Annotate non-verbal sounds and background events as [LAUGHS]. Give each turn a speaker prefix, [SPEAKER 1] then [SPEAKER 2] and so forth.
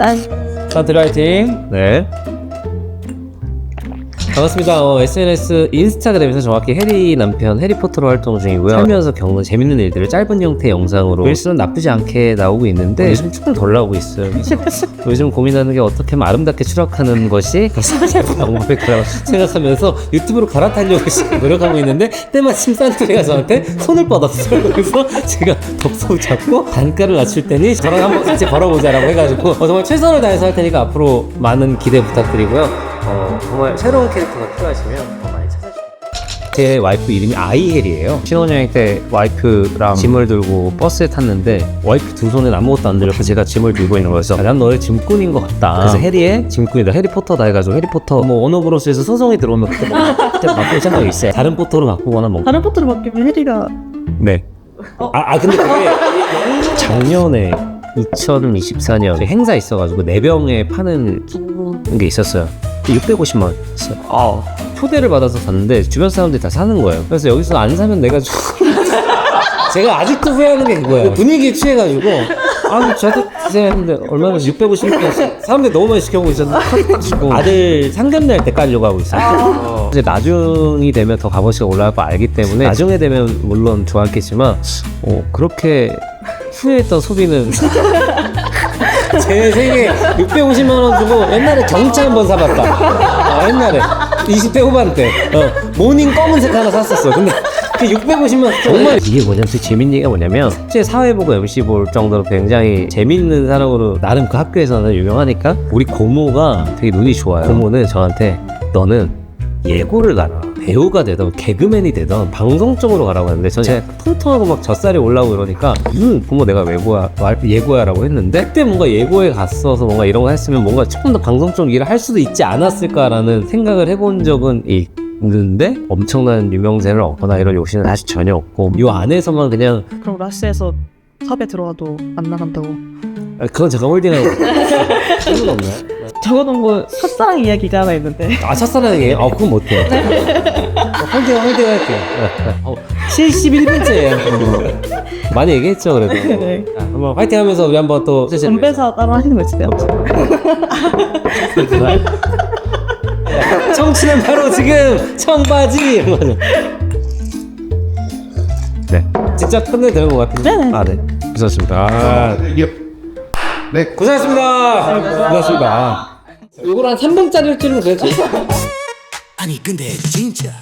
[SPEAKER 1] 짠.
[SPEAKER 2] 산트리 화이팅. 네. 반갑습니다. 어, SNS 인스타그램에서 정확히 해리 남편 해리포터로 활동 중이고요. 살면서 겪는 재밌는 일들을 짧은 형태 영상으로 글쓰는 나쁘지 않게 나오고 있는데 요즘 조금 덜 나오고 있어요. [LAUGHS] 요즘 고민하는 게 어떻게 하면 아름답게 추락하는 것이 가장 [LAUGHS] 방법일 거라고 생각하면서 유튜브로 갈아타려고 노력하고 있는데 때마침 산트리가 저한테 손을 뻗었어요. 그래서 제가 덥석 잡고 단가를 낮출 테니 저랑 한번 같이 걸어보자라고 해가지고 어, 정말 최선을 다해서 할 테니까 앞으로 많은 기대 부탁드리고요. 어, 정말 새로운 캐릭터가 필요하시면 더 많이 찾아주세요. 제 와이프 이름이 아이헬이에요. 신혼여행 때 와이프랑 짐을 들고 버스에 탔는데 와이프 두 손에 아무것도 안 들려서 제가 짐을 들고 있는 거여서 난 너의 짐꾼인 것 같다. 그래서 해리의 짐꾼이다. 해리포터다 해가지고 해리포터 뭐 워너브로스에서 소송이 들어오면 그때, 뭐, 그때 바꿀 생각이 있어요. 다른 포터로 바꾸거나 뭐.
[SPEAKER 1] 다른 포트로 바뀌면 혜리가
[SPEAKER 2] 네. 아, 아 근데 그게 작년에 2024년 행사 있어가지고 네 병에 파는 게 있었어요. 650만 원. 아, 초대를 받아서 샀는데 주변 사람들이 다 사는 거예요. 그래서 여기서 안 사면 내가 좀 [LAUGHS] 제가 아직도 후회하는 게 그거예요. 분위기에 취해가지고 아 저도 했는데 얼마나 650만 사람들이 너무 많이 시켜보고 있었는데 아들 상견례 때 깔려고 하고 있어요. 이제 나중이 되면 더 값어치가 올라갈 거 알기 때문에 나중에 되면 물론 좋았겠지만 어, 그렇게 후회했던 소비는 제 생에 650만 원 주고 옛날에 경차 한 번 사봤다. 아, 옛날에 20대 후반 때 어, 모닝 검은색 하나 샀었어. 근데 그 650만 원 정말 이게 뭐냐면 재밌는 얘기가 뭐냐면 실제 사회 보고 MC 볼 정도로 굉장히 재밌는 사람으로 나름 그 학교에서는 유명하니까 우리 고모가 되게 눈이 좋아요. 고모는 저한테 너는 예고를 가라. 배우가 되던 개그맨이 되던 방송 쪽으로 가라고 했는데 저는 제가 통통하고 막 젖살이 올라오고 이러니까 음 부모 내가 예고야 와- 예고야라고 했는데 그때 뭔가 예고에 갔어서 뭔가 이런 거 했으면 뭔가 조금 더 방송 쪽 일을 할 수도 있지 않았을까라는 생각을 해본 적은 있는데 엄청난 유명세를 얻거나 이런 욕심은 사실 전혀 없고 이 안에서만 그냥
[SPEAKER 1] 그럼 라스에서 섭외 들어와도 안 나간다고.
[SPEAKER 2] 아, 그건 제가 홀딩하고 [LAUGHS] 쓸 없나요?
[SPEAKER 1] 적어놓은 거 첫사랑 이야기가 하나 있는데.
[SPEAKER 2] 아 첫사랑이에요? 아 그건 못해요. 어, 홀딩 홀딩 할게요. 어, 71분째예요 많이 얘기했죠 그래도.
[SPEAKER 1] 네.
[SPEAKER 2] 자, 한번 화이팅 하면서 우리 한번 또
[SPEAKER 1] 건배사 따로 하시는 거 있으세요? [LAUGHS]
[SPEAKER 2] 청춘은 바로 지금 청바지. 네. 진짜 끝내 되는 것 같은데
[SPEAKER 1] 네네.
[SPEAKER 2] 아 네. 고생하셨습니다. 아,
[SPEAKER 3] 네,
[SPEAKER 2] 고생하셨습니다. 고생하셨습니다 요걸 한 3분짜리 할 줄은 그랬죠
[SPEAKER 4] 아니 근데 진짜